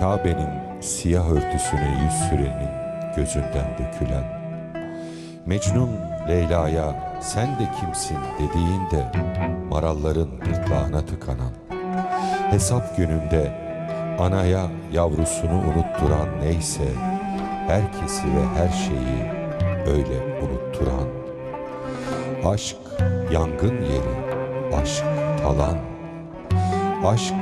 Kabe'nin siyah örtüsüne yüz sürenin gözünden dökülen. Mecnun Leyla'ya sen de kimsin dediğinde maralların gırtlağına tıkanan. Hesap gününde anaya yavrusunu unutturan neyse herkesi ve her şeyi öyle unutturan. Aşk yangın yeri, aşk talan. Aşk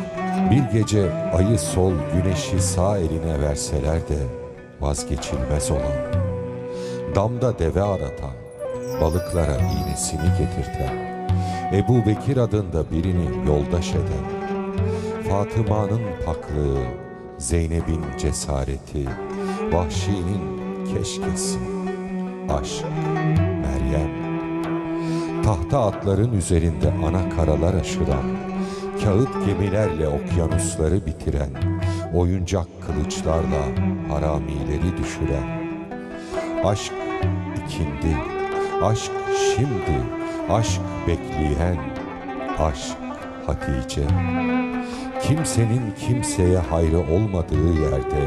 bir gece ayı sol güneşi sağ eline verseler de vazgeçilmez olan. Damda deve aratan, balıklara iğnesini getirten, Ebu Bekir adında birini yoldaş eden, Fatıma'nın paklığı, Zeynep'in cesareti, Vahşi'nin keşkesi, aşk, Meryem. Tahta atların üzerinde ana karalar aşıran, kağıt gemilerle okyanusları bitiren, oyuncak kılıçlarla haramileri düşüren, aşk ikindi, aşk şimdi, aşk bekleyen, aşk Hatice. Kimsenin kimseye hayrı olmadığı yerde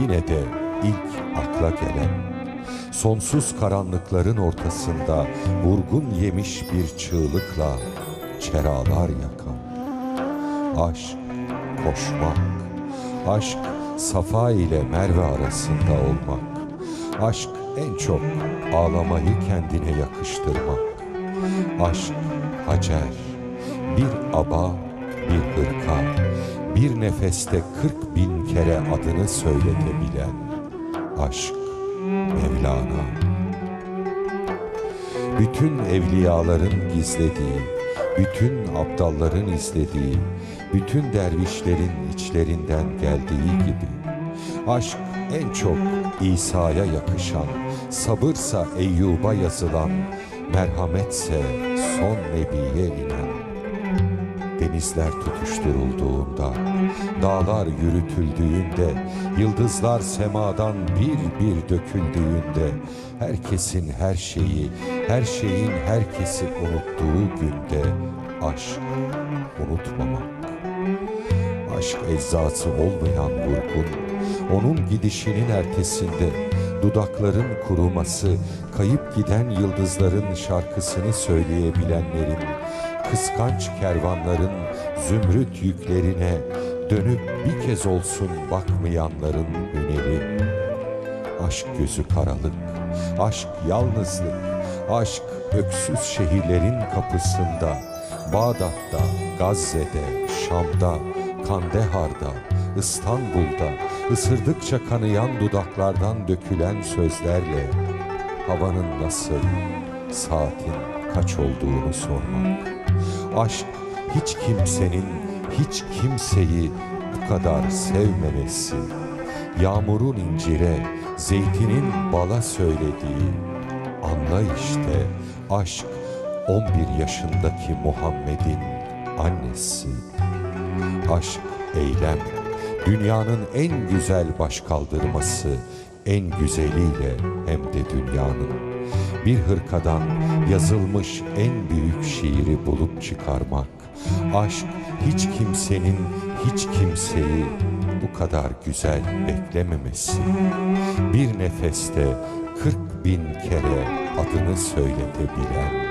yine de ilk akla gelen, sonsuz karanlıkların ortasında vurgun yemiş bir çığlıkla çeralar yakan. Aşk koşmak, aşk Safa ile Merve arasında olmak, aşk en çok ağlamayı kendine yakıştırmak, aşk Hacer, bir aba, bir hırka, bir nefeste kırk bin kere adını söyletebilen aşk Mevlana. Bütün evliyaların gizlediği, bütün aptalların izlediği, bütün dervişlerin içlerinden geldiği gibi aşk en çok İsa'ya yakışan, sabırsa Eyyub'a yazılan, merhametse son nebiye inen. Denizler tutuşturulduğunda, dağlar yürütüldüğünde, yıldızlar semadan bir bir döküldüğünde, herkesin her şeyi, her şeyin herkesi unuttuğu günde aşk unutmamak. Aşk eczası olmayan vurgun, onun gidişinin ertesinde dudakların kuruması, kayıp giden yıldızların şarkısını söyleyebilenlerin, kıskanç kervanların zümrüt yüklerine dönüp bir kez olsun bakmayanların hüneri. Aşk gözü karalık, aşk yalnızlık, aşk öksüz şehirlerin kapısında, Bağdat'ta, Gazze'de, Şam'da, Kandehar'da, İstanbul'da, ısırdıkça kanayan dudaklardan dökülen sözlerle havanın nasıl, saatin kaç olduğunu sormak. Aşk hiç kimsenin hiç kimseyi bu kadar sevmemesi. Yağmurun incire, zeytinin bala söylediği anla işte aşk 11 yaşındaki Muhammed'in annesi. Aşk eylem, dünyanın en güzel başkaldırması, en güzeliyle hem de dünyanın. Bir hırkadan yazılmış en büyük şiiri bulup çıkarmak. Aşk hiç kimsenin hiç kimseyi bu kadar güzel beklememesi. Bir nefeste kırk bin kere adını söyletebilen.